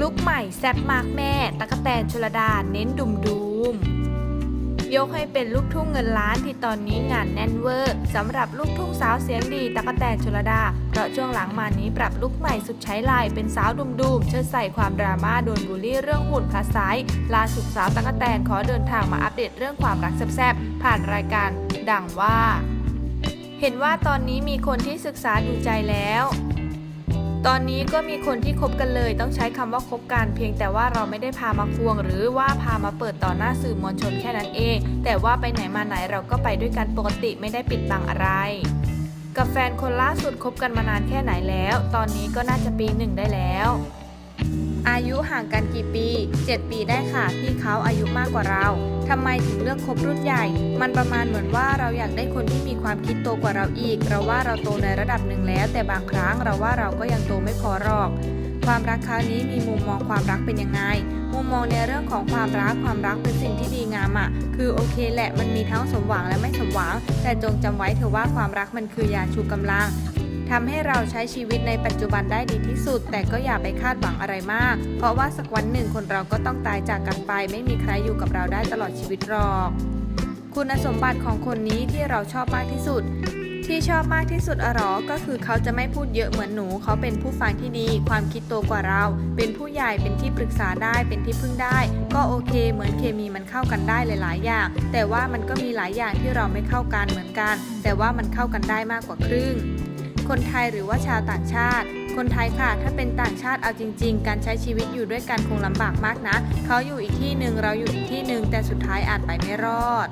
ลุกใหม่แซบมากแม่ ตะกะแตนชลดาเน้นดุมดูม ยกให้เป็นลูกทุ่งเงินล้านที่ตอนนี้งานแน่นเวอร์สำหรับลูกทุ่งสาวเสียงดีตะกะแตนชลดา เพราะช่วงหลังมานี้ปรับลุกใหม่สุดใช้ลายเป็นสาวดุมดูมเชิดใส่ความดราม่าโดนบูลลี่เรื่องหุ่นพลัสไซส์ล่าสุดสาวตะกะแตนขอเดินทางมาอัปเดตเรื่องความรักแซบๆผ่านรายการดังว่า เห็นว่าตอนนี้มีคนที่ศึกษาดูใจแล้ว ตอนนี้ก็มีคนที่คบกันเลย ต้องใช้คำว่าคบกัน เพียงแต่ว่าเราไม่ได้พามาควง หรือว่าพามาเปิดต่อหน้าสื่อมวลชนแค่นั้นเอง แต่ว่าไปไหนมาไหนเราก็ไปด้วยกันปกติไม่ได้ปิดบังอะไร กับแฟนคนล่าสุดคบกันมานานแค่ไหนแล้ว ตอนนี้ก็น่าจะปีหนึ่งได้แล้ว ยุห่างกันกี่ปี 7 ปีได้ค่ะ พี่เขาอายุมากกว่าเราทำไมถึงเลือกคบรุ่นใหญ่ มันประมาณเหมือนว่าเราอยากได้คนที่มีความคิดโตกว่าเราอีก เราว่าเราโตในระดับหนึ่งแล้ว แต่บางครั้งเราว่าเราก็ยังโตไม่พอหรอกความรักคราวนี้มีมุมมองความรักเป็นยังไง มุมมองในเรื่องของความรักความรักเป็นสิ่งที่ดีงามอะ่ะ คือโอเคแหละมันมีทั้งสมหวังและไม่สมหวัง แต่จงจำไว้เถอะว่าความรักมันคือยาชูกำลัง ทำให้เราใช้ชีวิตในปัจจุบันได้ดีที่สุด แต่ก็อย่าไปคาดหวังอะไรมาก เพราะว่าสักวันหนึ่งคนเราก็ต้องตายจากกันไป ไม่มีใครอยู่กับเราได้ตลอดชีวิตหรอก คุณสมบัติของคนนี้ที่เราชอบมากที่สุดที่ชอบมากที่สุดอะหรอก็คือเขาจะไม่พูดเยอะเหมือนหนู เขาเป็นผู้ฟังที่ดี ความคิดโตกว่าเรา เป็นผู้ใหญ่ เป็นที่ปรึกษาได้ เป็นที่พึ่งได้ ก็โอเค เหมือนเคมีมันเข้ากันได้หลาย ๆ อย่าง แต่ว่ามันก็มีหลายอย่างที่เราไม่เข้ากันเหมือนกัน แต่ว่ามันเข้ากันได้มากกว่าครึ่ง คนไทยหรือว่าชาวต่างชาติ คนไทยค่ะ ถ้าเป็นต่างชาติเอาจริง ๆ การใช้ชีวิตอยู่ด้วยกันคงลำบากมากนะ เขาอยู่อีกที่หนึ่งเราอยู่อีกที่หนึ่งแต่สุดท้ายอาจไปไม่รอด